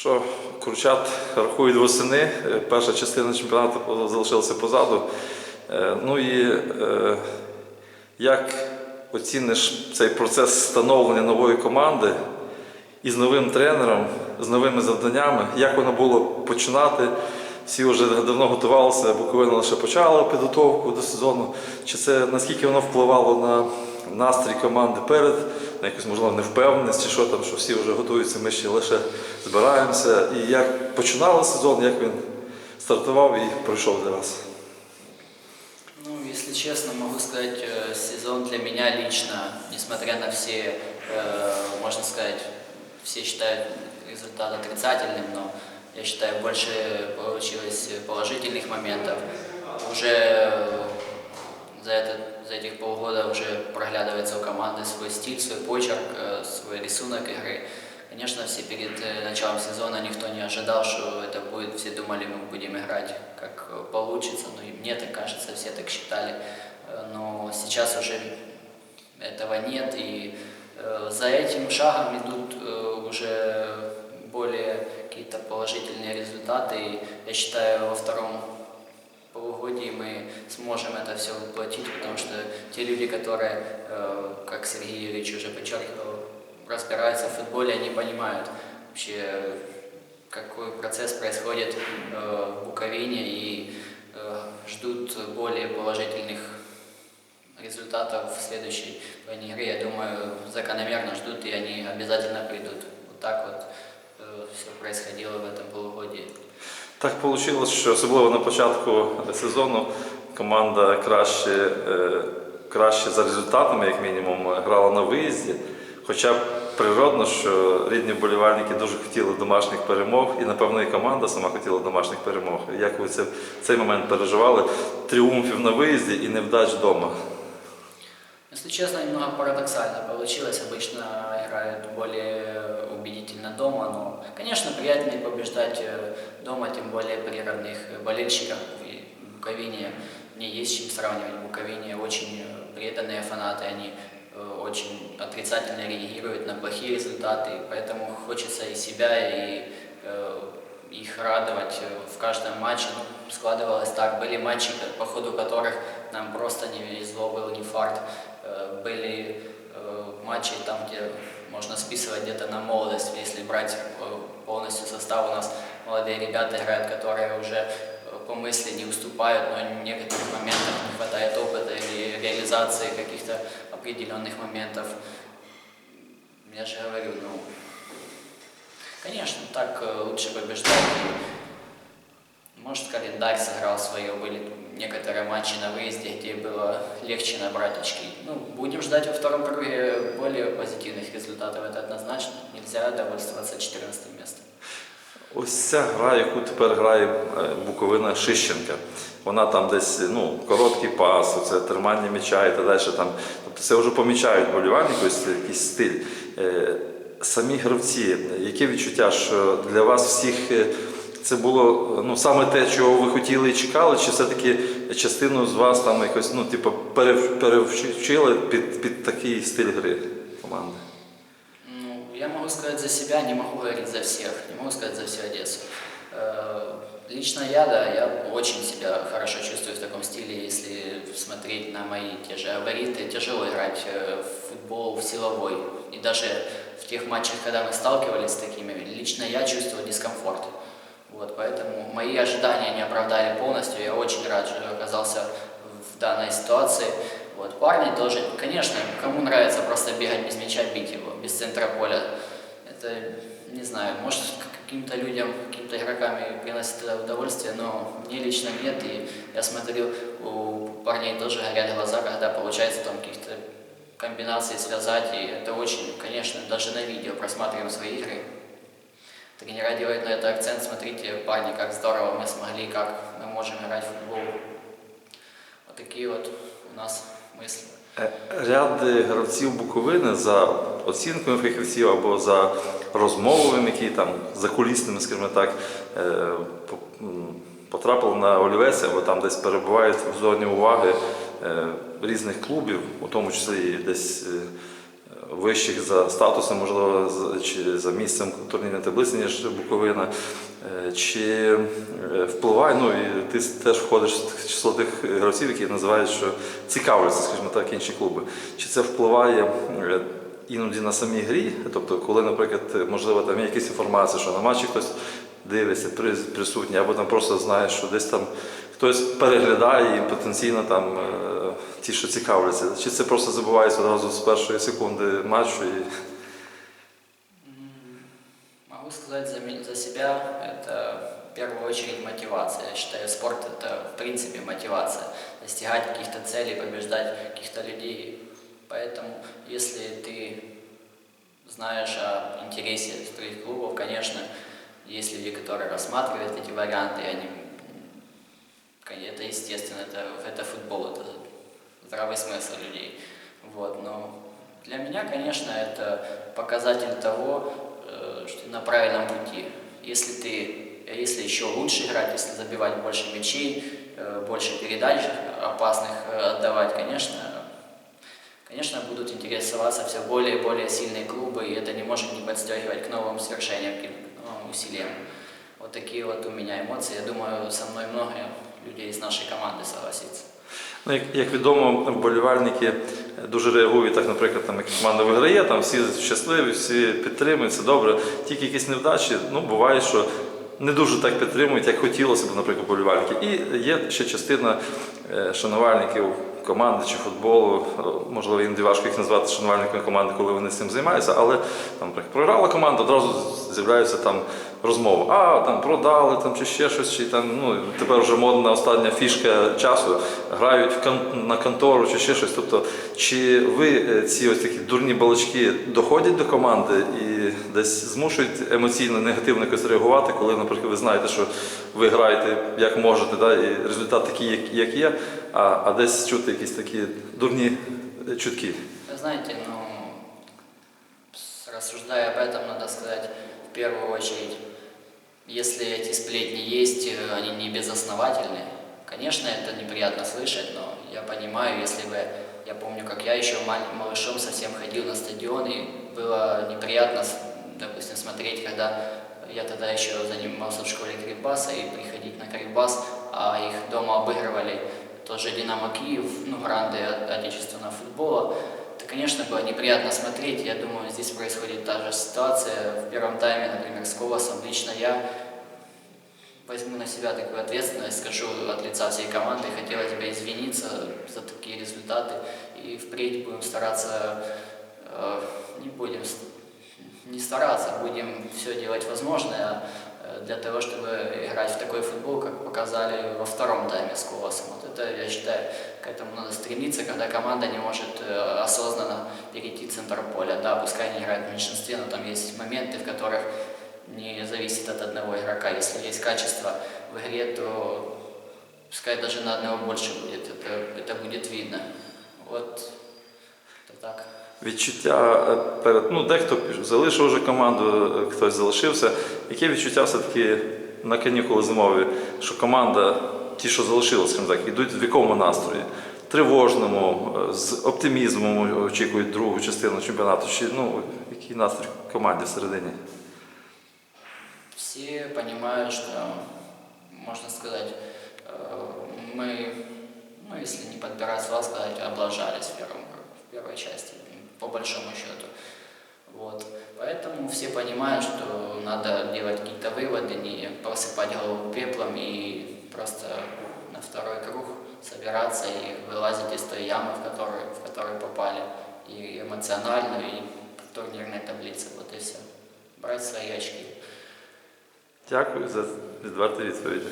Що Курчат рахують восени. Е, Перша частина чемпіонату залишилася позаду. Е, Ну і е, як оціниш цей процес становлення нової команди із новим тренером, з новими завданнями, як воно було починати? Всі вже давно готувалися, Буковина лише почала підготовку до сезону. Чи це наскільки воно впливало на настрій команди перед, на якусь можливо невпевненість, чи що там, що всі вже готуються, ми ще лише збираємося. І як починали сезон, як він стартував і пройшов для вас? Ну, если честно, могу сказать, э, сезон для меня лично, несмотря на все, э, можно сказать, все считают результат отрицательным, но я считаю, больше получилось положительных моментов. Уже э, за, это, за этих полгода уже проглядывается у команды свой стиль, свой почерк, свой рисунок игры. Конечно, все перед началом сезона никто не ожидал, что это будет, все думали, мы будем играть как получится, ну и мне так кажется, все так считали. Но сейчас уже этого нет, и за этим шагом идут уже более какие-то положительные результаты. И я считаю, во втором полугодии мы сможем это все воплотить, потому что те люди, которые, э, как Сергей Юрьевич уже подчеркивал, разбираются в футболе, они понимают вообще, какой процесс происходит э, в Буковине и э, ждут более положительных результатов в следующей плане игры. Я думаю, закономерно ждут, и они обязательно придут. Вот так вот все происходило в этом полугодии. Так вийшло, що особливо на початку сезону команда краще, е, краще за результатами, як мінімум, грала на виїзді. Хоча природно, що рідні вболівальники дуже хотіли домашніх перемог, і напевно і команда сама хотіла домашніх перемог. Як ви це, цей момент переживали? Тріумфів на виїзді і невдач вдома. Если честно, немного парадоксально получилось. Обычно играют более убедительно дома, но, конечно, приятнее побеждать э, дома, тем более при родных болельщиках. В Буковине мне есть чем сравнивать. В Буковине очень э, преданные фанаты, они э, очень отрицательно реагируют на плохие результаты, поэтому хочется и себя, и их радовать в каждом матче. Ну, складывалось так. Были матчи, по ходу которых нам просто не везло, был не фарт. Э, Были э, матчи там, где можно списывать где-то на молодость, если брать э, полностью состав. У нас молодые ребята играют, которые уже по мысли не уступают, но в некоторых моментах не хватает опыта или реализации каких-то определенных моментов. Я же говорю, ну, конечно, так лучше побеждать. И, Может, календарь сыграл свое, были некоторые матчи на выезде, где было легче набрать очки. Ну, будем ждать во втором круге более позитивных результатов, это однозначно. Нельзя довольствоваться 14 местом. Ось ця гра, яку тепер грає е, Буковина Шищенка. Вона там десь ну, короткий пас, це тримання м'яча і так далі. Там, тобто це вже помічають болівальники, ось якийсь стиль. Е, Самі гравці, яке відчуття, що для вас всіх е, це було ну, саме те, чого ви хотіли і чекали, чи все-таки частину з вас там якось ну, типу, перев- перевчили під, під такий стиль гри команди? Ну, я могу сказать за себя, не могу говорить за всех, не могу сказать за всю Одессу. Э, Лично я, да, я очень себя хорошо чувствую в таком стиле, если смотреть на мои те же габариты. Тяжело играть э, в футбол в силовой. И даже в тех матчах, когда мы сталкивались с такими, лично я чувствовал дискомфорт. Вот, поэтому мои ожидания не оправдали полностью. Я очень рад, что оказался в данной ситуации. Вот, парни тоже, конечно, кому нравится просто бегать без мяча, бить его, без центра поля. Это, не знаю, может каким-то людям, каким-то игрокам приносит это удовольствие, но мне лично нет. И я смотрю, у парней тоже горят глаза, когда получается там каких-то комбинаций связать. И это очень, конечно, даже на видео просматриваем свои игры. Тренера делают на это акцент, смотрите, парни, как здорово мы смогли, как мы можем играть в футбол. Вот такие вот у нас мысли. Е, Ряд е, гравців Буковини за оцінкою фахівців або за розмовами, які там закулісними, скажімо так, е, по- м, потрапили на олівець або там десь перебувають в зоні уваги е, різних клубів, у тому числі і десь е, вищих за статусом, можливо, чи за місцем турнірної таблиці, ніж Буковина. Е, Чи е, впливає, ну і ти теж входиш в число тих гравців, які називають, що цікавляться, скажімо так, інші клуби. Чи це впливає е, іноді на самій грі? Тобто, коли, наприклад, можливо, там є якісь інформації, що на матчі хтось дивиться, присутній, або там просто знає, що десь там хтось переглядає і потенційно там е, ті, що цікавляться. Чи це просто забувається одразу з першої секунди матчу і М, Могу сказать за, ми- за себя, это в первую очередь мотивация. Я считаю, спорт это в принципе мотивация. Достигать каких-то целей, побеждать каких-то людей. Поэтому, если ты знаешь о интересе твоих клубов, конечно, есть люди, которые рассматривают эти варианты, и они, м, кон- это естественно, это, это футбол, это здравый смысл людей. Вот, но для меня, конечно, это показатель того, э, что ты на правильном пути. Если ты, если еще лучше играть, если забивать больше мячей, э, больше передач опасных э, отдавать, конечно, конечно, будут интересоваться все более и более сильные клубы, и это не может не подстегивать к новым свершениям, к новым усилиям. Вот такие вот у меня эмоции. Я думаю, со мной много людей з нашої команди согласиться. Ну, як, як відомо, вболівальники дуже реагують, так, наприклад, там, як команда виграє, там всі щасливі, всі підтримують, все добре. Тільки якісь невдачі, ну, буває, що не дуже так підтримують, як хотілося б, наприклад, вболівальники. І є ще частина е, шанувальників команди чи футболу, е, можливо, іноді важко їх назвати шанувальниками команди, коли вони цим займаються, але там, програла команда, одразу з'являються там розмови. А, там продали там, чи ще щось, чи там, ну, тепер вже модна остання фішка часу, грають в кон- на контору чи ще щось. Тобто, чи ви е, ці ось такі дурні балачки доходять до команди і десь змушують емоційно негативно якось реагувати, коли, наприклад, ви знаєте, що ви граєте як можете, да, і результат такий, як є, а, а десь чути якісь такі дурні е, чутки. Вы знаете, ну, с- рассуждая об этом, надо сказать, в первую очередь, если эти сплетни есть, э, они не безосновательны. Конечно, это неприятно слышать, но я понимаю, если бы, я помню, как я еще маль- малышом совсем ходил на стадион, и было неприятно, с- допустим, смотреть, когда я тогда еще занимался в школе Кривбаса, и приходить на Кривбас, а их дома обыгрывали тоже Динамо Киев, ну, гранды от- отечественного футбола. Это, конечно, было неприятно смотреть. Я думаю, здесь происходит та же ситуация. В первом тайме, например, с Колосом лично я возьму на себя такую ответственность, скажу от лица всей команды, хотела тебя извиниться за такие результаты. И впредь будем стараться, э, не будем не стараться, будем все делать возможное э, для того, чтобы играть в такой футбол, как показали во втором тайме с Колосом. Вот это, я считаю, к этому надо стремиться, когда команда не может э, осознанно перейти в центр поля. Да, пускай они играют в меньшинстве, но там есть моменты, в которых не зависит от одного игрока. Если есть качество в игре, то пускай даже на одного больше будет, это, это будет видно. Вот это так. Відчуття е, перед ну дехто піш- залишив вже команду, е, хтось залишився. Яке відчуття все-таки на канікули зимові, що команда, ті, що залишилися, скажімо так, йдуть в якому настрої? Тривожному, е, з оптимізмом очікують другу частину чемпіонату. Чи ну який настрій в команді всередині? Все понимают, что, можно сказать, э, мы, ну, если не подбирать слова, сказать, облажались в, первом, в первой части, по большому счету. Вот. Поэтому все понимают, что надо делать какие-то выводы, не просыпать голову пеплом и просто на второй круг собираться и вылазить из той ямы, в которую, в которую попали, и эмоционально, и в турнирной таблице. Вот и все. Брать свои очки. Дякую за відверті відповіді.